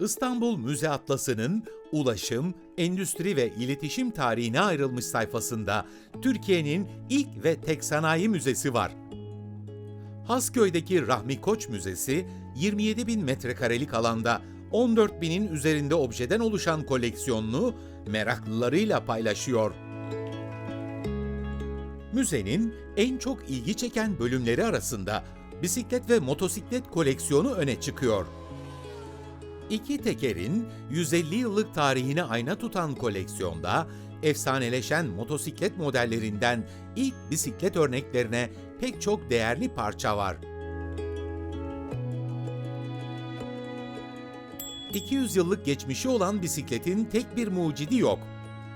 İstanbul Müze Atlası'nın ulaşım, endüstri ve iletişim tarihine ayrılmış sayfasında Türkiye'nin ilk ve tek sanayi müzesi var. Hasköy'deki Rahmi Koç Müzesi, 27 bin metrekarelik alanda 14 binin üzerinde objeden oluşan koleksiyonunu meraklılarıyla paylaşıyor. Müzenin en çok ilgi çeken bölümleri arasında bisiklet ve motosiklet koleksiyonu öne çıkıyor. İki tekerin 150 yıllık tarihine ayna tutan koleksiyonda efsaneleşen motosiklet modellerinden ilk bisiklet örneklerine pek çok değerli parça var. 200 yıllık geçmişi olan bisikletin tek bir mucidi yok.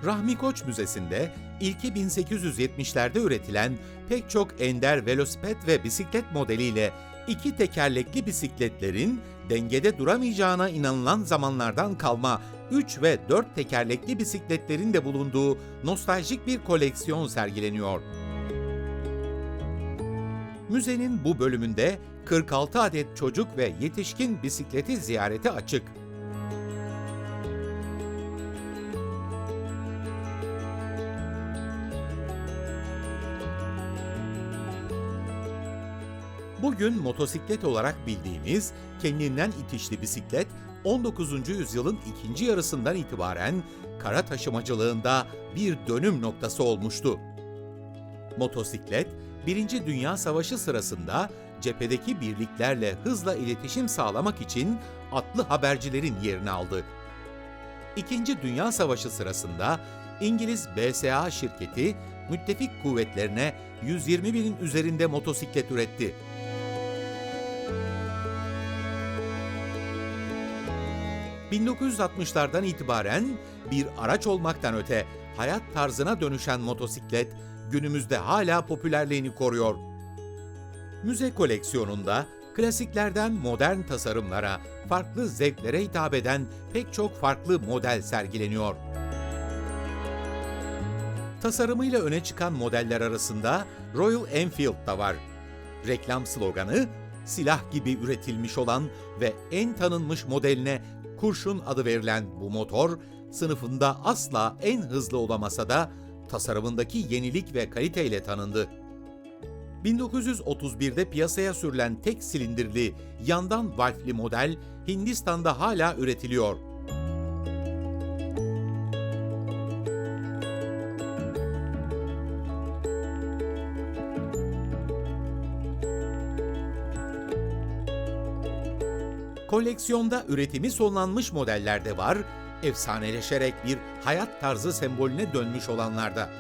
Rahmi Koç Müzesi'nde ilki 1870'lerde üretilen pek çok ender velosiped ve bisiklet modeliyle iki tekerlekli bisikletlerin dengede duramayacağına inanılan zamanlardan kalma 3 ve 4 tekerlekli bisikletlerin de bulunduğu nostaljik bir koleksiyon sergileniyor. Müzenin bu bölümünde 46 adet çocuk ve yetişkin bisikleti ziyarete açık. Bugün motosiklet olarak bildiğimiz kendinden itişli bisiklet 19. yüzyılın ikinci yarısından itibaren kara taşımacılığında bir dönüm noktası olmuştu. Motosiklet, Birinci Dünya Savaşı sırasında cephedeki birliklerle hızla iletişim sağlamak için atlı habercilerin yerini aldı. İkinci Dünya Savaşı sırasında İngiliz BSA şirketi müttefik kuvvetlerine 120 binin üzerinde motosiklet üretti. 1960'lardan itibaren bir araç olmaktan öte hayat tarzına dönüşen motosiklet günümüzde hala popülerliğini koruyor. Müze koleksiyonunda klasiklerden modern tasarımlara, farklı zevklere hitap eden pek çok farklı model sergileniyor. Tasarımıyla öne çıkan modeller arasında Royal Enfield da var. Reklam sloganı silah gibi üretilmiş olan ve en tanınmış modeline Kurşun adı verilen bu motor, sınıfında asla en hızlı olamasa da tasarımındaki yenilik ve kaliteyle tanındı. 1931'de piyasaya sürülen tek silindirli, yandan valfli model Hindistan'da hala üretiliyor. Koleksiyonda üretimi sonlanmış modeller de var, efsaneleşerek bir hayat tarzı sembolüne dönmüş olanlarda.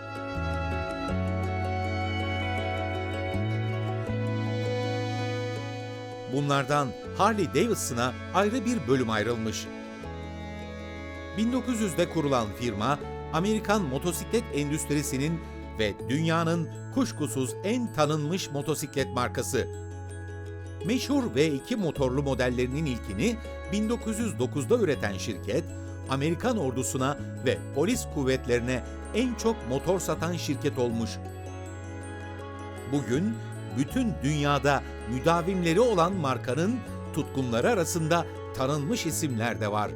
Bunlardan Harley Davidson'a ayrı bir bölüm ayrılmış. 1900'de kurulan firma, Amerikan motosiklet endüstrisinin ve dünyanın kuşkusuz en tanınmış motosiklet markası. Meşhur V2 motorlu modellerinin ilkini 1909'da üreten şirket, Amerikan ordusuna ve polis kuvvetlerine en çok motor satan şirket olmuş. Bugün bütün dünyada müdavimleri olan markanın tutkunları arasında tanınmış isimler de var.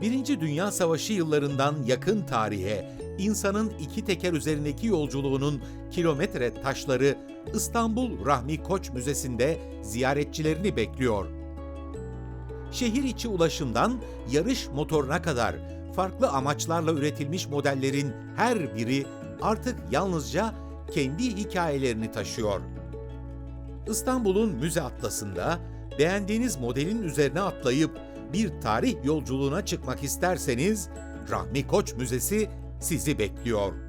Birinci Dünya Savaşı yıllarından yakın tarihe insanın iki teker üzerindeki yolculuğunun kilometre taşları İstanbul Rahmi Koç Müzesi'nde ziyaretçilerini bekliyor. Şehir içi ulaşımdan yarış motoruna kadar farklı amaçlarla üretilmiş modellerin her biri artık yalnızca kendi hikayelerini taşıyor. İstanbul'un müze atlasında beğendiğiniz modelin üzerine atlayıp bir tarih yolculuğuna çıkmak isterseniz Rahmi Koç Müzesi sizi bekliyor.